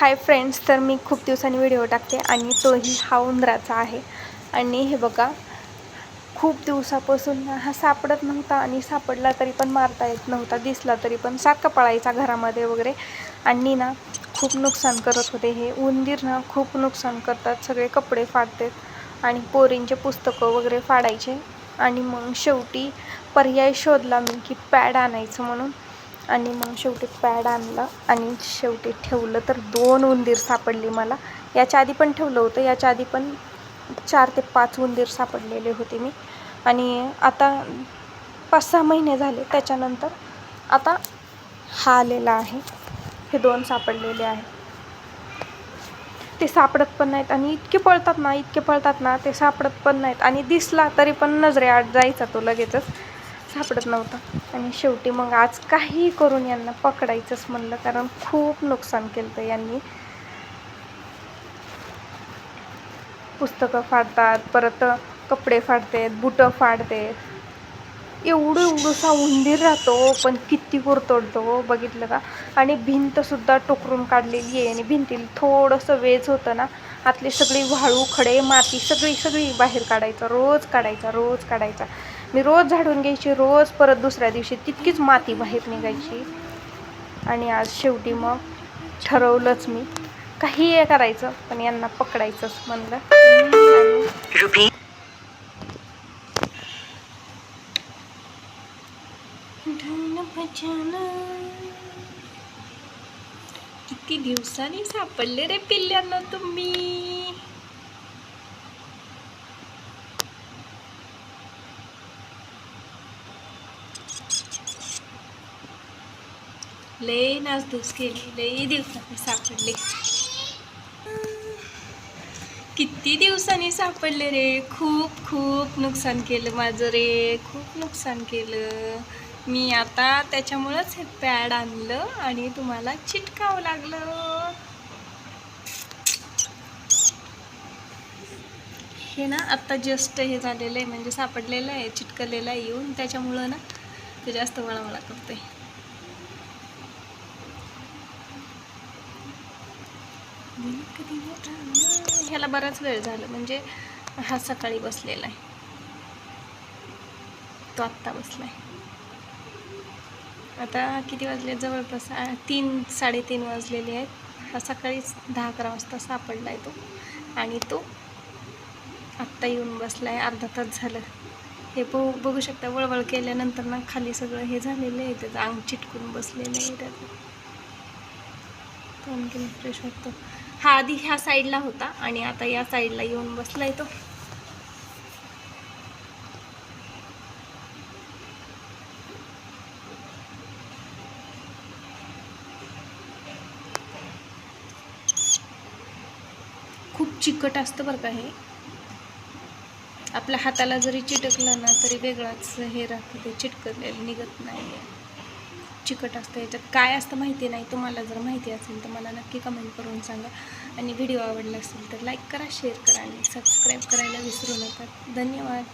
Hi friends तर मी खूप दिवसांनी व्हिडिओ टाकते आणि तोही हा उंदराचा आहे. आणि हे बघा खूप दिवसापासून ना हा सापडत नव्हता आणि सापडला तरी पण मारता येत नव्हता दिसला तरी पण. सारखा पळायचा घरामध्ये वगैरे. आणि ना खूप नुकसान करत होते हे. उंदीर ना खूप नुकसान करतात. सगळे कपडे फाडतात आणि पोरींचे पुस्तकं वगैरे फाडायचे. आणि मग शेवटी पर्याय शोधला मी की पॅड आणायचं म्हणून. आणि मग शेवटी पॅड आणला आणि शेवटी ठेवलं तर दोन उंदीर सापडली मला. याच्या आधी पण ठेवलं होतं याच्या आधी पण चार ते पाच उंदीर सापडलेले होते मी. आणि आता पाच सहा महिने झाले त्याच्यानंतर आता हा आलेला आहे. हे दोन सापडलेले आहे. ते सापडत पण नाहीत आणि इतके पळतात ना इतके पळतात ना ते सापडत पण नाहीत आणि दिसला तरी पण नजरेआड जायचा तो लगेचच. सापडत नव्हता. आणि शेवटी मग आज काही करून यांना पकडायचंच म्हणलं कारण खूप नुकसान केलं यांनी. पुस्तकं फाडतात परत कपडे फाडतात बुटं फाडतात. एवढं एवढंसा उंदीर राहतो पण किती तोडतो बघितलं का? आणि भिंतसुद्धा टोकरून काढलेली आहे आणि भिंतीला थोडंसं वेज होतं ना आतली सगळी वाळू खडे माती सगळी सगळी बाहेर काढायचं रोज काढायचा रोज काढायचा. मी रोज झाडून घ्यायची रोज परत दुसऱ्या दिवशी तितकीच माती बाहेर निघायची. आणि आज शेवटी मग ठरवलंच मी काही हे करायचं पण यांना पकडायचंच म्हणलं. किती दिवसांनी सापडले रे पिल्ल्यांना तुम्ही? लय नासधूस केली लय दिवसांनी सापडले. किती दिवसांनी सापडले रे? खूप खूप नुकसान केलं माझं रे. खूप नुकसान केलं. मी आता त्याच्यामुळंच हे पॅड आणलं आणि तुम्हाला चिटकावं लागलं. हे ना आत्ता जस्ट हे झालेलं आहे म्हणजे सापडलेलं आहे चिटकलेलं आहे येऊन. त्याच्यामुळं ना ते जास्त वळावळा करते ह्याला बराच वेळ झाला म्हणजे हा सकाळी बसलेला आहे. तो आत्ता बसला आहे. आता किती वाजले? जवळपास तीन साडेतीन वाजलेले आहेत. हा सकाळीच दहा अकरा वाजता सापडला आहे तो. आणि तो आत्ता येऊन बसला आहे अर्धा तास झालं. हे बघू बघू शकता वळवळ केल्यानंतर ना खाली सगळं हे झालेलं आहे. त्याचं अंग चिटकून बसलेलं आहे त्याचं. तो आणखीन फ्रेश वाटतो. हा आधी ह्या साईडला होता आणि आता या साईडला येऊन बसलाय तो. खूप चिकट असतं बरं का हे. आपल्या हाताला जरी चिटकलं ना तरी वेगळाच हे राहतं ते चिटकलेलं निघत नाही चिकट असतं याच्यात काय असतं माहिती नाही. तुम्हाला जर माहिती असेल तर मला नक्की कमेंट करून सांगा. आणि व्हिडिओ आवडला असेल तर लाईक करा शेअर करा आणि सबस्क्राईब करायला विसरू नका. धन्यवाद.